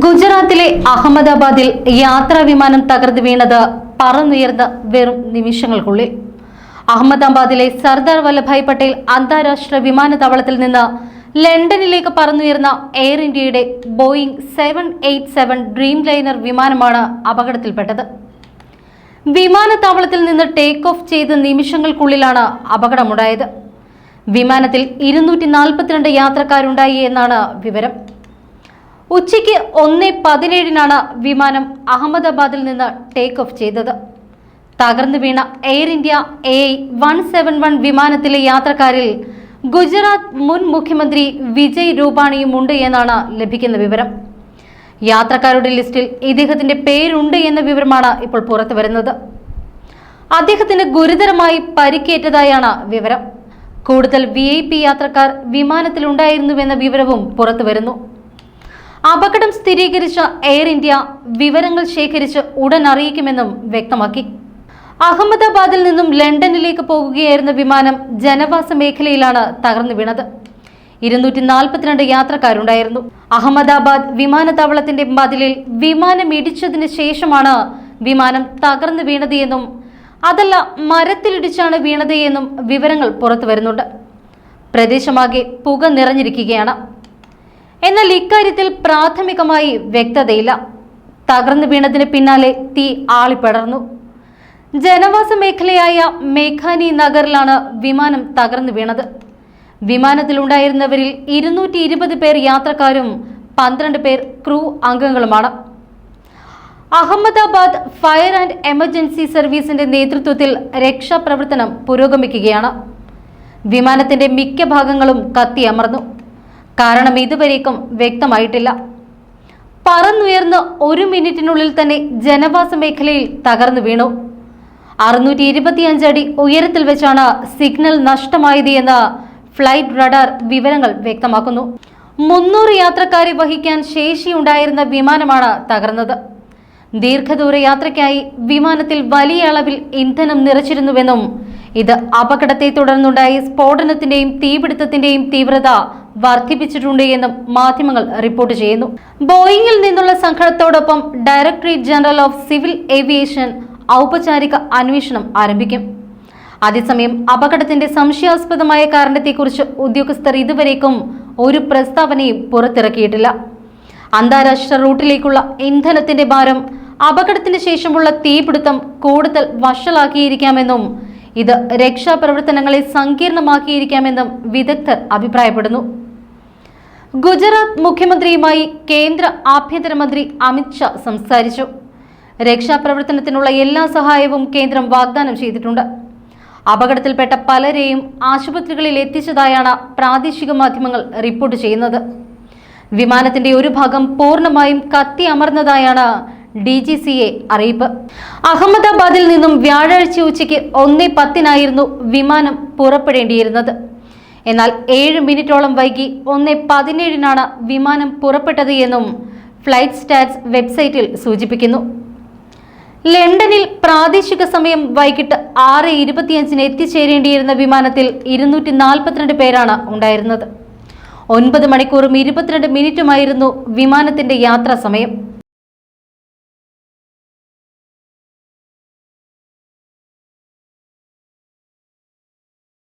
ഗുജറാത്തിലെ അഹമ്മദാബാദിൽ യാത്രാ വിമാനം തകർന്നു വീണത് പറന്നുയർന്ന വെറും നിമിഷങ്ങൾക്കുള്ളിൽ. അഹമ്മദാബാദിലെ സർദാർ വല്ലഭായ് പട്ടേൽ അന്താരാഷ്ട്ര വിമാനത്താവളത്തിൽ നിന്ന് ലണ്ടനിലേക്ക് പറന്നുയർന്ന എയർ ഇന്ത്യയുടെ Boeing seven eight seven dreamliner വിമാനമാണ് അപകടത്തിൽപ്പെട്ടത്. വിമാനത്താവളത്തിൽ നിന്ന് ടേക്ക് ഓഫ് ചെയ്ത നിമിഷങ്ങൾക്കുള്ളിലാണ് അപകടമുണ്ടായത്. വിമാനത്തിൽ ഇരുന്നൂറ്റി നാൽപ്പത്തിരണ്ട് യാത്രക്കാരുണ്ടായി എന്നാണ് വിവരം. ഉച്ചയ്ക്ക് ഒന്ന് പതിനേഴിനാണ് വിമാനം അഹമ്മദാബാദിൽ നിന്ന് ടേക്ക് ഓഫ് ചെയ്തത്. തകർന്നു വീണ Air India A one seven one വിമാനത്തിലെ യാത്രക്കാരിൽ ഗുജറാത്ത് മുൻ മുഖ്യമന്ത്രി വിജയ് രൂപാണിയും ഉണ്ട് എന്നാണ് ലഭിക്കുന്ന വിവരം. യാത്രക്കാരുടെ ലിസ്റ്റിൽ ഇദ്ദേഹത്തിന്റെ പേരുണ്ട് എന്ന വിവരമാണ് ഇപ്പോൾ പുറത്തു വരുന്നത്. അദ്ദേഹത്തിന് ഗുരുതരമായി പരിക്കേറ്റതായാണ് വിവരം. കൂടുതൽ വി ഐ പി യാത്രക്കാർ വിമാനത്തിലുണ്ടായിരുന്നുവെന്ന വിവരവും പുറത്തു വരുന്നു. അപകടം സ്ഥിരീകരിച്ച എയർ ഇന്ത്യ വിവരങ്ങൾ ശേഖരിച്ച് ഉടൻ അറിയിക്കുമെന്നും വ്യക്തമാക്കി. അഹമ്മദാബാദിൽ നിന്നും ലണ്ടനിലേക്ക് പോകുകയായിരുന്ന വിമാനം ജനവാസ മേഖലയിലാണ് തകർന്നു വീണത്. ഇരുന്നൂറ്റി നാൽപ്പത്തിരണ്ട് യാത്രക്കാരുണ്ടായിരുന്നു. അഹമ്മദാബാദ് വിമാനത്താവളത്തിന്റെ മതിലിൽ വിമാനം ഇടിച്ചതിന് ശേഷമാണ് വിമാനം തകർന്നു വീണത് എന്നും അതല്ല മരത്തിലിടിച്ചാണ് വീണത് എന്നും വിവരങ്ങൾ പുറത്തു വരുന്നുണ്ട്. പ്രദേശമാകെ പുക നിറഞ്ഞിരിക്കുകയാണ്. എന്നാൽ ഇക്കാര്യത്തിൽ പ്രാഥമികമായി വ്യക്തതയില്ല. തകർന്നു വീണതിന് പിന്നാലെ തീ ആളിപ്പടർന്നു. ജനവാസ മേഖലയായ മേഘാനി നഗറിലാണ് വിമാനം തകർന്നു വീണത്. വിമാനത്തിലുണ്ടായിരുന്നവരിൽ ഇരുന്നൂറ്റി ഇരുപത് പേർ യാത്രക്കാരും പന്ത്രണ്ട് പേർ ക്രൂ അംഗങ്ങളുമാണ്. അഹമ്മദാബാദ് ഫയർ ആൻഡ് എമർജൻസി സർവീസിന്റെ നേതൃത്വത്തിൽ രക്ഷാപ്രവർത്തനം പുരോഗമിക്കുകയാണ്. വിമാനത്തിന്റെ മിക്ക ഭാഗങ്ങളും കത്തിയമർന്നു. കാരണം ഇതുവരേക്കും വ്യക്തമായിട്ടില്ല. പറന്നുയർന്ന് ഒരു മിനിറ്റിനുള്ളിൽ തന്നെ ജനവാസ മേഖലയിൽ തകർന്നു വീണു. അറുന്നൂറ്റി ഇരുപത്തിയഞ്ച് അടി ഉയരത്തിൽ വെച്ചാണ് സിഗ്നൽ നഷ്ടമായത് എന്ന് ഫ്ലൈറ്റ് റഡാർ വിവരങ്ങൾ വ്യക്തമാക്കുന്നു. മുന്നൂറ് യാത്രക്കാരെ വഹിക്കാൻ ശേഷിയുണ്ടായിരുന്ന വിമാനമാണ് തകർന്നത്. ദീർഘദൂര യാത്രയ്ക്കായി വിമാനത്തിൽ വലിയ അളവിൽ ഇന്ധനം നിറച്ചിരുന്നുവെന്നും ഇത് അപകടത്തെ തുടർന്നുണ്ടായ സ്ഫോടനത്തിന്റെയും തീപിടുത്തത്തിന്റെയും തീവ്രത വർദ്ധിപ്പിച്ചിട്ടുണ്ട് എന്നും മാധ്യമങ്ങൾ റിപ്പോർട്ട് ചെയ്യുന്നു. ബോയിങ്ങിൽ നിന്നുള്ള സംഘടനത്തോടൊപ്പം directorate general of civil aviation ഔപചാരിക അന്വേഷണം ആരംഭിക്കും. അതേസമയം അപകടത്തിന്റെ സംശയാസ്പദമായ കാരണത്തെക്കുറിച്ച് ഉദ്യോഗസ്ഥർ ഇതുവരേക്കും ഒരു പ്രസ്താവനയും പുറത്തിറക്കിയിട്ടില്ല. അന്താരാഷ്ട്ര റൂട്ടിലേക്കുള്ള ഇന്ധനത്തിന്റെ ഭാരം അപകടത്തിന് ശേഷമുള്ള തീപിടുത്തം കൂടുതൽ വഷളാക്കിയിരിക്കാമെന്നും ഇത് രക്ഷാപ്രവർത്തനങ്ങളെ സങ്കീർണമാക്കിയിരിക്കാമെന്നും വിദഗ്ധർ അഭിപ്രായപ്പെടുന്നു. ഗുജറാത്ത് മുഖ്യമന്ത്രിയുമായി കേന്ദ്ര ആഭ്യന്തരമന്ത്രി അമിത്ഷാ സംസാരിച്ചു. രക്ഷാപ്രവർത്തനത്തിനുള്ള എല്ലാ സഹായവും കേന്ദ്രം വാഗ്ദാനം ചെയ്തിട്ടുണ്ട്. അപകടത്തിൽപ്പെട്ട പലരെയും ആശുപത്രികളിൽ എത്തിച്ചതായാണ് പ്രാദേശിക മാധ്യമങ്ങൾ റിപ്പോർട്ട് ചെയ്യുന്നത്. വിമാനത്തിന്റെ ഒരു ഭാഗം പൂർണമായും കത്തി അമർന്നതായാണ് ഡി ജി സി എ അറിയിപ്പ്. അഹമ്മദാബാദിൽ നിന്നും വ്യാഴാഴ്ച ഉച്ചയ്ക്ക് ഒന്നേ പത്തിനായിരുന്നു വിമാനം പുറപ്പെടേണ്ടിയിരുന്നത്. എന്നാൽ ഏഴ് മിനിറ്റോളം വൈകി ഒന്ന് പതിനേഴിനാണ് വിമാനം പുറപ്പെട്ടത് എന്നും ഫ്ലൈറ്റ് സ്റ്റാറ്റ്സ് വെബ്സൈറ്റിൽ സൂചിപ്പിക്കുന്നു. ലണ്ടനിൽ പ്രാദേശിക സമയം വൈകിട്ട് ആറ് ഇരുപത്തിയഞ്ചിന് എത്തിച്ചേരേണ്ടിയിരുന്ന വിമാനത്തിൽ ഇരുന്നൂറ്റി നാൽപ്പത്തിരണ്ട് പേരാണ് ഉണ്ടായിരുന്നത്. ഒൻപത് മണിക്കൂറും ഇരുപത്തിരണ്ട് മിനിറ്റുമായിരുന്നു വിമാനത്തിന്റെ യാത്രാ സമയം.